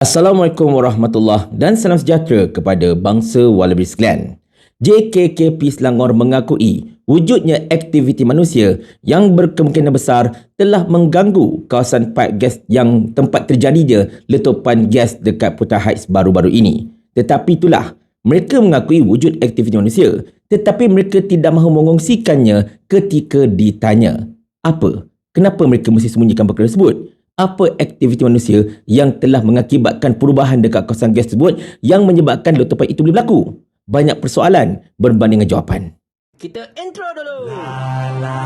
Assalamualaikum warahmatullahi dan salam sejahtera kepada bangsa Wallaby sekalian. JKKP Selangor mengakui wujudnya aktiviti manusia yang berkemungkinan besar telah mengganggu kawasan pipe gas yang tempat terjadinya letupan gas dekat Putra Heights baru-baru ini. Tetapi itulah, mereka mengakui wujud aktiviti manusia tetapi mereka tidak mahu mengongsikannya ketika ditanya. Apa? Kenapa mereka mesti sembunyikan perkara tersebut? Apa aktiviti manusia yang telah mengakibatkan perubahan dekat kawasan gas tersebut yang menyebabkan letupan itu boleh berlaku? Banyak persoalan berbanding dengan jawapan. Kita intro dulu. La la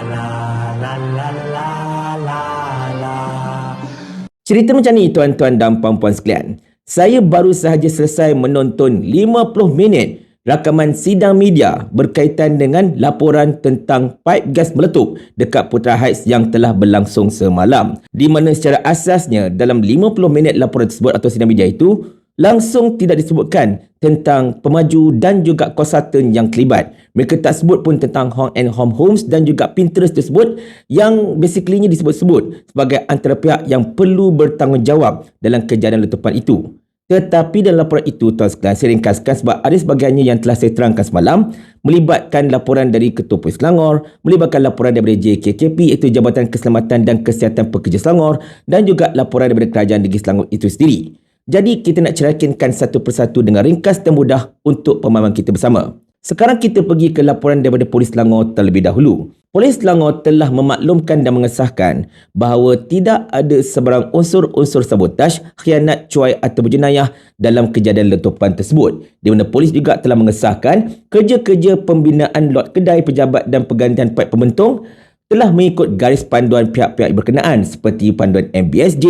la la la la la la. Cerita macam ni tuan-tuan dan puan-puan sekalian. Saya baru sahaja selesai menonton 50 minit rakaman sidang media berkaitan dengan laporan tentang pipe gas meletup dekat Putra Heights yang telah berlangsung semalam. Di mana secara asasnya dalam 50 minit laporan tersebut atau sidang media itu langsung tidak disebutkan tentang pemaju dan juga konsultan yang terlibat. Mereka tak sebut pun tentang Hong and Home Homes dan juga Pinterest tersebut yang basically disebut-sebut sebagai antara pihak yang perlu bertanggungjawab dalam kejadian letupan itu. Tetapi dalam laporan itu, tuan sekalian, saya ringkaskan sebab ada sebagiannya yang telah saya terangkan semalam melibatkan laporan dari Ketua Polis Selangor, melibatkan laporan daripada JKKP iaitu Jabatan Keselamatan dan Kesihatan Pekerja Selangor dan juga laporan daripada Kerajaan Negeri Selangor itu sendiri. Jadi kita nak cerakinkan satu persatu dengan ringkas dan mudah untuk pemahaman kita bersama. Sekarang kita pergi ke laporan daripada Polis Selangor terlebih dahulu. Polis Selangor telah memaklumkan dan mengesahkan bahawa tidak ada sebarang unsur-unsur sabotaj, khianat, cuai atau berjenayah dalam kejadian letupan tersebut. Di mana polis juga telah mengesahkan kerja-kerja pembinaan lot kedai pejabat dan pergantian pipe pembentung telah mengikut garis panduan pihak-pihak berkenaan seperti panduan MBSJ,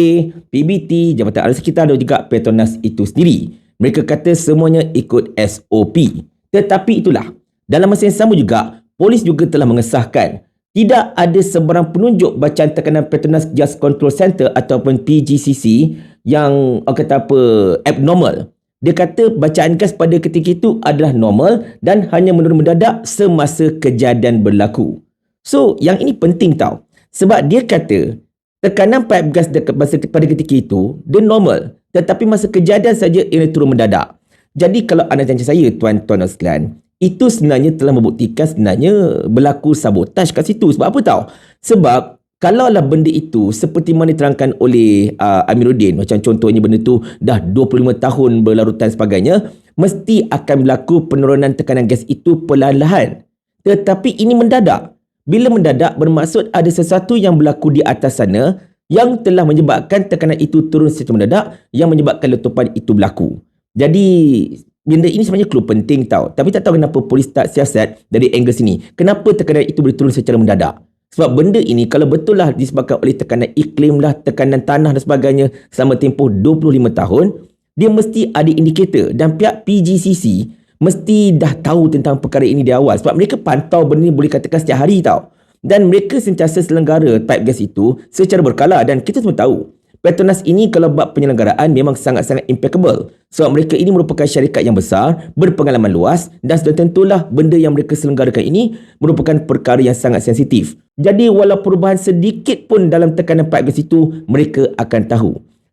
PBT, Jabatan Arus Sekitar dan juga Petronas itu sendiri. Mereka kata semuanya ikut SOP. Tetapi itulah, dalam masa yang sama juga, polis juga telah mengesahkan tidak ada sebarang penunjuk bacaan tekanan Petronas Gas Control Center ataupun PGCC yang orang kata apa abnormal. Dia kata bacaan gas pada ketika itu adalah normal dan hanya menurun mendadak semasa kejadian berlaku. So, yang ini penting tau. Sebab dia kata tekanan pipe gas pada ketika itu dia normal tetapi masa kejadian saja ia turun mendadak. Jadi kalau anda tanya saya tuan-tuan dan sekalian, itu sebenarnya telah membuktikan sebenarnya berlaku sabotaj kat situ. Sebab apa tahu? Sebab kalaulah benda itu seperti mana diterangkan oleh uh, Amiruddin, macam contohnya benda itu dah 25 tahun berlarutan sebagainya, mesti akan berlaku penurunan tekanan gas itu perlahan-lahan. Tetapi ini mendadak. Bila mendadak bermaksud ada sesuatu yang berlaku di atas sana yang telah menyebabkan tekanan itu turun secara mendadak yang menyebabkan letupan itu berlaku. Jadi benda ini sebenarnya clue penting tau. Tapi tak tahu kenapa polis tak siasat dari angle sini. Kenapa tekanan itu boleh turun secara mendadak? Sebab benda ini kalau betul lah disebabkan oleh tekanan iklim lah, tekanan tanah dan sebagainya selama tempoh 25 tahun, dia mesti ada indikator dan pihak PGCC mesti dah tahu tentang perkara ini di awal. Sebab mereka pantau benda ini boleh katakan setiap hari tau. Dan mereka sentiasa selenggara pipe gas itu secara berkala dan kita semua tahu Petronas ini kalau bab penyelenggaraan memang sangat-sangat impeccable. Sebab mereka ini merupakan syarikat yang besar, berpengalaman luas dan sudah tentulah benda yang mereka selenggarakan ini merupakan perkara yang sangat sensitif. Jadi walau perubahan sedikit pun dalam tekanan pipe gas itu, mereka akan tahu.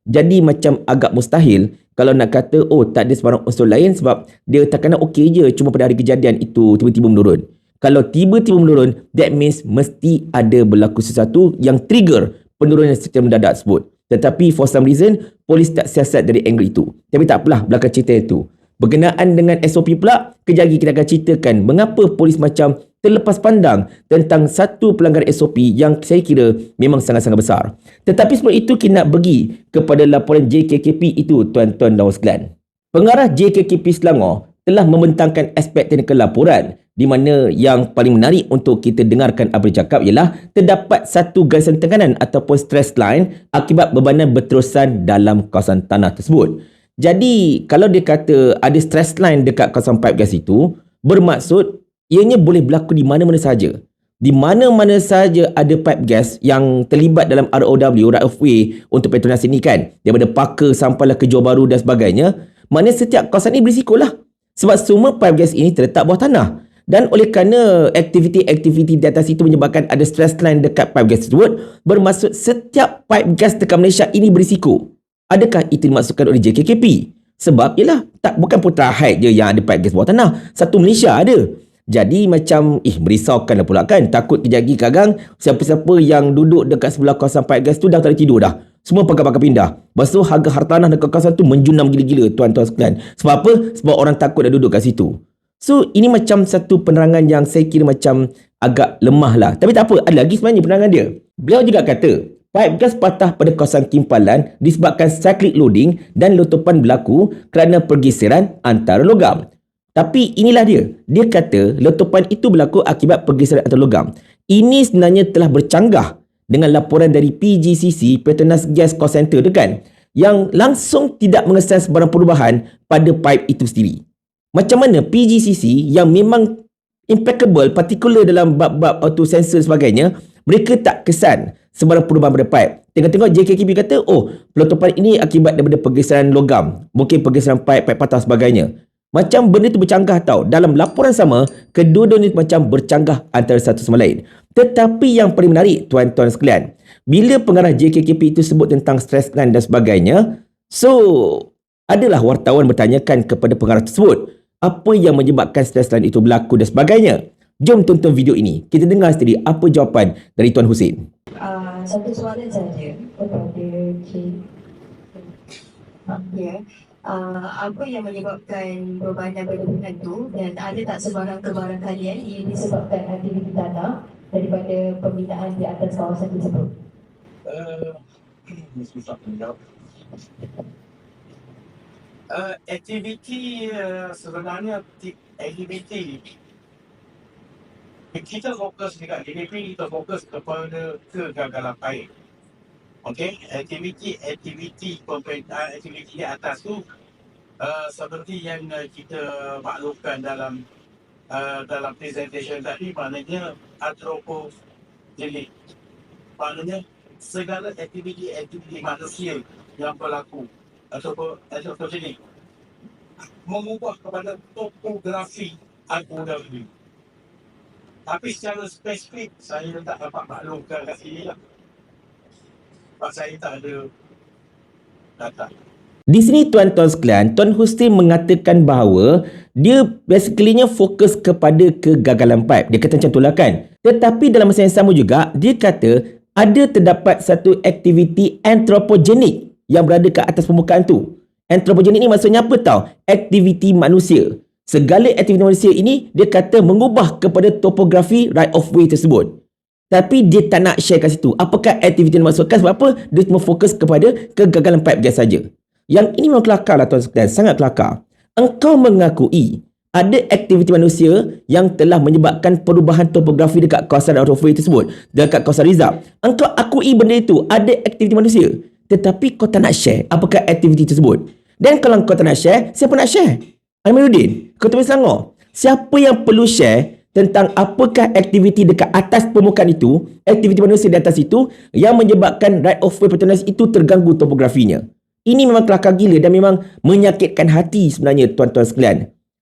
Jadi macam agak mustahil kalau nak kata oh tak ada sebarang unsur lain sebab dia tekanan okey je cuma pada hari kejadian itu tiba-tiba menurun. Kalau tiba-tiba menurun, that means mesti ada berlaku sesuatu yang trigger penurunan sistem mendadak tersebut. Tetapi for some reason, polis tak siasat dari angle itu. Tapi tak apalah belakang cerita itu. Berkenaan dengan SOP pula, kejap lagi kita akan ceritakan mengapa polis macam terlepas pandang tentang satu pelanggaran SOP yang saya kira memang sangat-sangat besar. Tetapi sebelum itu kita nak pergi kepada laporan JKKP itu tuan-tuan dan sekalian. Pengarah JKKP Selangor telah membentangkan aspek teknikal laporan di mana yang paling menarik untuk kita dengarkan apa dia cakap ialah terdapat satu garisan tekanan ataupun stress line akibat bebanan berterusan dalam kawasan tanah tersebut. Jadi kalau dia kata ada stress line dekat kawasan pipe gas itu bermaksud ianya boleh berlaku di mana-mana saja. Di mana-mana saja ada pipe gas yang terlibat dalam ROW, right of way untuk Petronas ini kan. Daripada Parker sampailah ke Johor Bahru dan sebagainya. Mana setiap kawasan ini berisiko lah. Sebab semua pipe gas ini terletak bawah tanah dan oleh kerana aktiviti-aktiviti di atas itu menyebabkan ada stress line dekat pipe gas tersebut bermaksud setiap pipe gas dekat Malaysia ini berisiko Adakah itu dimaksudkan oleh JKKP? Sebab ialah tak bukan Putra Haid je yang ada pipe gas bawah tanah. Satu Malaysia ada. Jadi macam eh merisaukan lah pula kan. Takut kejap lagi kagang siapa-siapa yang duduk dekat sebelah kawasan pipe gas tu dah tak ada tidur dah. Semua pakai-pakai pindah. Lepas tu harga hartanah dekat kawasan tu menjunam gila-gila tuan-tuan sekalian. Sebab apa? Sebab orang takut dah duduk kat situ. So ini macam satu penerangan yang saya kira macam agak lemah lah. Tapi tak apa, ada lagi sebenarnya penerangan dia. Beliau juga kata, Pipe gas patah pada kawasan kimpalan disebabkan cyclic loading dan letupan berlaku kerana pergeseran antara logam. Tapi inilah dia. Dia kata letupan itu berlaku akibat pergeseran antara logam. Ini sebenarnya telah bercanggah dengan laporan dari PGCC, Petronas Gas Cost Center tu kan, yang langsung tidak mengesan sebarang perubahan pada pipe itu sendiri. Macam mana PGCC yang memang impeccable, particular dalam bab-bab auto sensor sebagainya, mereka tak kesan sebarang perubahan pada pipe. Tengok-tengok JKKP kata, oh, pelotopan ini akibat daripada pergeseran logam. Mungkin pergeseran pipe, pipe patah sebagainya. Macam benda itu bercanggah tau. Dalam laporan sama, kedua-dua ini macam bercanggah antara satu sama lain. Tetapi yang paling menarik, tuan-tuan sekalian, bila pengarah JKKP itu sebut tentang stress line dan sebagainya, so, adalah wartawan bertanyakan kepada pengarah tersebut, apa yang menyebabkan stress line itu berlaku dan sebagainya. Jom tonton video ini. Kita dengar sendiri apa jawapan dari Tuan Hussein. Uh, satu soalan saja kepada Cik. Ya. Uh, apa yang menyebabkan perubahan berlebihan itu dan ada tak sebarang kebarangkalian ini disebabkan aktiviti tanah daripada pembinaan di atas kawasan tersebut? Uh, uh, aktiviti uh, sebenarnya aktiviti kita fokus dekat DPP, kita fokus kepada kegagalan baik. Okey, aktiviti-aktiviti pemerintahan, aktiviti di atas tu uh, seperti yang uh, kita maklumkan dalam uh, dalam presentation tadi, maknanya antropogenik. Maknanya segala aktiviti-aktiviti manusia yang berlaku ataupun antropogenik mengubah kepada topografi agrodawi. Tapi secara spesifik saya tak dapat maklumkan kat sini lah. Sebab saya tak ada data. Di sini tuan-tuan sekalian, Tuan Hussein mengatakan bahawa dia basically-nya fokus kepada kegagalan pipe. Dia kata macam itulah kan. Tetapi dalam masa yang sama juga, dia kata ada terdapat satu aktiviti antropogenik yang berada ke atas permukaan tu. Antropogenik ni maksudnya apa tau? Aktiviti manusia segala aktiviti manusia ini dia kata mengubah kepada topografi right of way tersebut. Tapi dia tak nak share kat situ. Apakah aktiviti yang dimaksudkan? Sebab apa? Dia cuma fokus kepada kegagalan pipe gas saja. Yang ini memang kelakar lah tuan sekalian. Sangat kelakar. Engkau mengakui ada aktiviti manusia yang telah menyebabkan perubahan topografi dekat kawasan right of way tersebut. Dekat kawasan Rizal. Engkau akui benda itu. Ada aktiviti manusia. Tetapi kau tak nak share apakah aktiviti tersebut. Dan kalau kau tak nak share, siapa nak share? Amiruddin, Ketua Selangor. Siapa yang perlu share tentang apakah aktiviti dekat atas permukaan itu, aktiviti manusia di atas itu yang menyebabkan right of way Petronas itu terganggu topografinya. Ini memang kelakar gila dan memang menyakitkan hati sebenarnya tuan-tuan sekalian.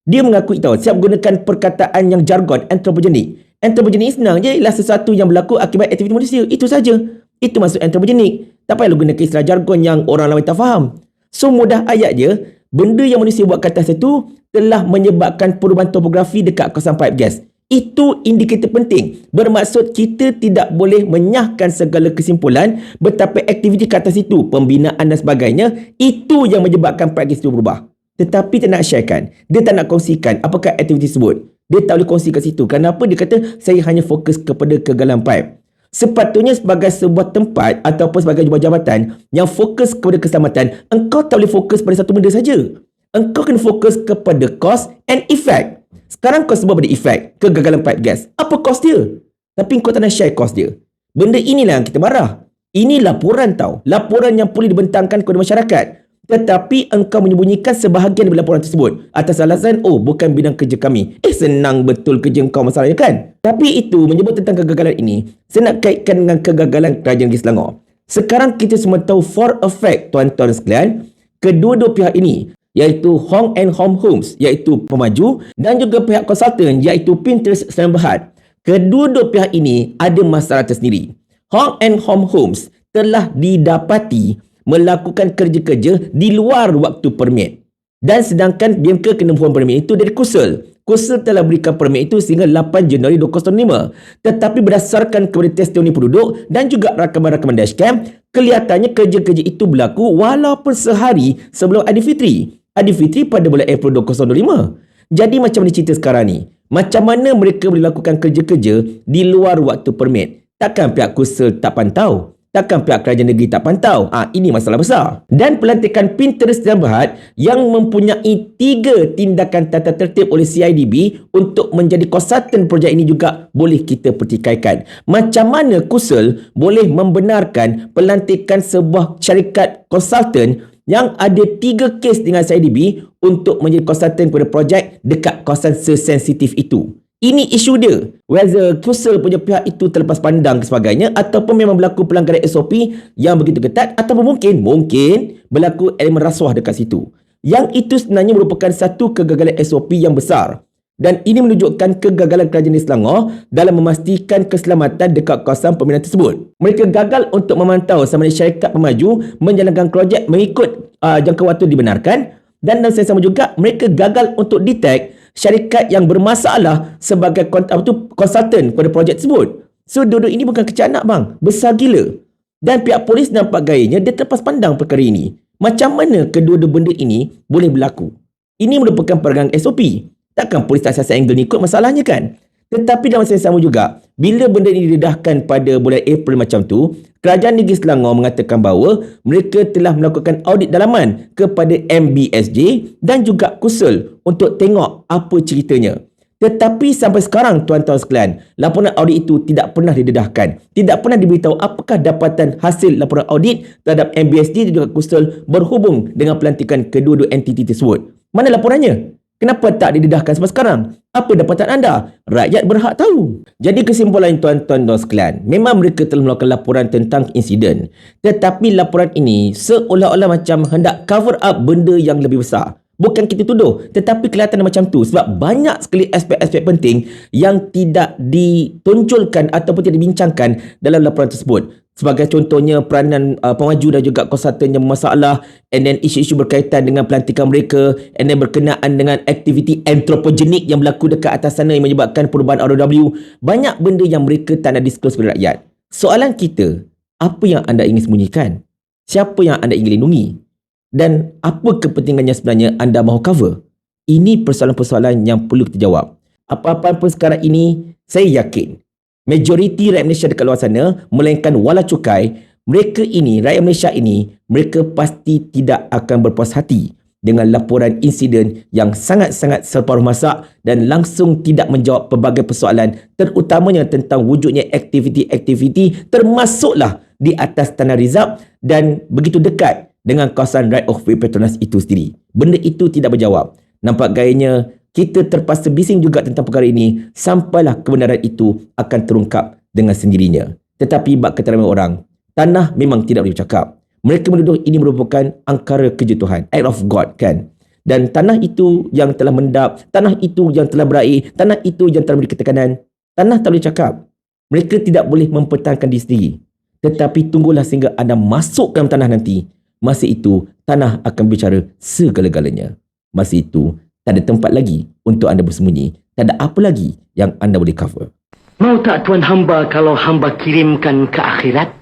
Dia mengakui tahu siap gunakan perkataan yang jargon antropogenik. Antropogenik senang je ialah sesuatu yang berlaku akibat aktiviti manusia. Itu saja. Itu maksud antropogenik. Tak payah guna istilah jargon yang orang lain tak faham. So mudah ayat je, benda yang manusia buat kat atas itu telah menyebabkan perubahan topografi dekat kawasan pipe gas. Itu indikator penting. Bermaksud kita tidak boleh menyahkan segala kesimpulan betapa aktiviti kat atas itu, pembinaan dan sebagainya, itu yang menyebabkan pipe gas itu berubah. Tetapi tak nak sharekan. Dia tak nak kongsikan apakah aktiviti tersebut. Dia tak boleh kongsi situ. Kenapa dia kata saya hanya fokus kepada kegagalan pipe. Sepatutnya sebagai sebuah tempat ataupun sebagai sebuah jabatan yang fokus kepada keselamatan, engkau tak boleh fokus pada satu benda saja. Engkau kena fokus kepada cause and effect. Sekarang kau sebut pada effect, kegagalan pipe gas. Apa cause dia? Tapi kau tak nak share cause dia. Benda inilah yang kita marah. Ini laporan tau. Laporan yang boleh dibentangkan kepada masyarakat. Tetapi engkau menyembunyikan sebahagian dari laporan tersebut atas alasan, oh bukan bidang kerja kami. Eh senang betul kerja engkau masalahnya kan? Tapi itu menyebut tentang kegagalan ini, saya nak kaitkan dengan kegagalan kerajaan negeri Selangor. Sekarang kita semua tahu for a fact, tuan-tuan sekalian, kedua-dua pihak ini, iaitu Hong and Home Homes, iaitu pemaju, dan juga pihak konsultan, iaitu Pinterest Seram Berhad. Kedua-dua pihak ini ada masalah tersendiri. Hong and Home Homes telah didapati melakukan kerja-kerja di luar waktu permit. Dan sedangkan Bianca kena mohon permit itu dari KUSEL. KUSEL telah berikan permit itu sehingga 8 Januari 2005. Tetapi berdasarkan kepada testimoni penduduk dan juga rakaman-rakaman dashcam, kelihatannya kerja-kerja itu berlaku walaupun sehari sebelum Aidilfitri. Aidilfitri pada bulan April 2025. Jadi macam mana cerita sekarang ni? Macam mana mereka boleh lakukan kerja-kerja di luar waktu permit? Takkan pihak KUSEL tak pantau? Takkan pihak kerajaan negeri tak pantau? Ah, ini masalah besar. Dan pelantikan Pinterest dan Berhad yang mempunyai tiga tindakan tata tertib oleh CIDB untuk menjadi konsultan projek ini juga boleh kita pertikaikan. Macam mana KUSEL boleh membenarkan pelantikan sebuah syarikat konsultan yang ada tiga kes dengan CIDB untuk menjadi konsultan kepada projek dekat kawasan sesensitif itu. Ini isu dia. Whether KUSEL punya pihak itu terlepas pandang ke sebagainya ataupun memang berlaku pelanggaran SOP yang begitu ketat ataupun mungkin, mungkin berlaku elemen rasuah dekat situ. Yang itu sebenarnya merupakan satu kegagalan SOP yang besar. Dan ini menunjukkan kegagalan kerajaan di Selangor dalam memastikan keselamatan dekat kawasan peminat tersebut. Mereka gagal untuk memantau sama ada syarikat pemaju menjalankan projek mengikut uh, jangka waktu dibenarkan dan dalam sama juga mereka gagal untuk detect syarikat yang bermasalah sebagai apa tu konsultan pada projek tersebut. So dua ini bukan kecil anak bang, besar gila. Dan pihak polis nampak gayanya dia terlepas pandang perkara ini. Macam mana kedua-dua benda ini boleh berlaku? Ini merupakan perangan SOP. Takkan polis tak siasat angle ni ikut masalahnya kan? Tetapi dalam masa yang sama juga, bila benda ini didedahkan pada bulan April macam tu, Kerajaan Negeri Selangor mengatakan bahawa mereka telah melakukan audit dalaman kepada MBSJ dan juga KUSEL untuk tengok apa ceritanya. Tetapi sampai sekarang tuan-tuan sekalian, laporan audit itu tidak pernah didedahkan. Tidak pernah diberitahu apakah dapatan hasil laporan audit terhadap MBSJ dan juga KUSEL berhubung dengan pelantikan kedua-dua entiti tersebut. Mana laporannya? Kenapa tak didedahkan sampai sekarang? Apa dapatan anda? Rakyat berhak tahu. Jadi kesimpulan tuan-tuan dan sekalian, memang mereka telah melakukan laporan tentang insiden. Tetapi laporan ini seolah-olah macam hendak cover up benda yang lebih besar. Bukan kita tuduh, tetapi kelihatan macam tu sebab banyak sekali aspek-aspek penting yang tidak ditonjolkan ataupun tidak dibincangkan dalam laporan tersebut. Sebagai contohnya peranan uh, pemaju dan juga konsultan yang bermasalah and then isu-isu berkaitan dengan pelantikan mereka and then berkenaan dengan aktiviti antropogenik yang berlaku dekat atas sana yang menyebabkan perubahan ROW. Banyak benda yang mereka tak nak disclose kepada rakyat. Soalan kita, apa yang anda ingin sembunyikan? Siapa yang anda ingin lindungi? Dan apa kepentingannya sebenarnya anda mahu cover? Ini persoalan-persoalan yang perlu kita jawab. Apa-apa pun sekarang ini, saya yakin majoriti rakyat Malaysia dekat luar sana melainkan wala cukai mereka ini rakyat Malaysia ini mereka pasti tidak akan berpuas hati dengan laporan insiden yang sangat-sangat separuh masak dan langsung tidak menjawab pelbagai persoalan terutamanya tentang wujudnya aktiviti-aktiviti termasuklah di atas tanah rizab dan begitu dekat dengan kawasan right of way Petronas itu sendiri. Benda itu tidak berjawab. Nampak gayanya kita terpaksa bising juga tentang perkara ini sampailah kebenaran itu akan terungkap dengan sendirinya. Tetapi bak kata ramai orang, tanah memang tidak boleh bercakap. Mereka menuduh ini merupakan angkara kerja Tuhan, act of God kan. Dan tanah itu yang telah mendap, tanah itu yang telah berair, tanah itu yang telah memberi ketekanan, tanah tak boleh cakap. Mereka tidak boleh mempertahankan diri sendiri. Tetapi tunggulah sehingga anda masuk dalam tanah nanti. Masa itu, tanah akan bicara segala-galanya. Masa itu, tak ada tempat lagi untuk anda bersembunyi. Tak ada apa lagi yang anda boleh cover. Mau tak tuan hamba kalau hamba kirimkan ke akhirat?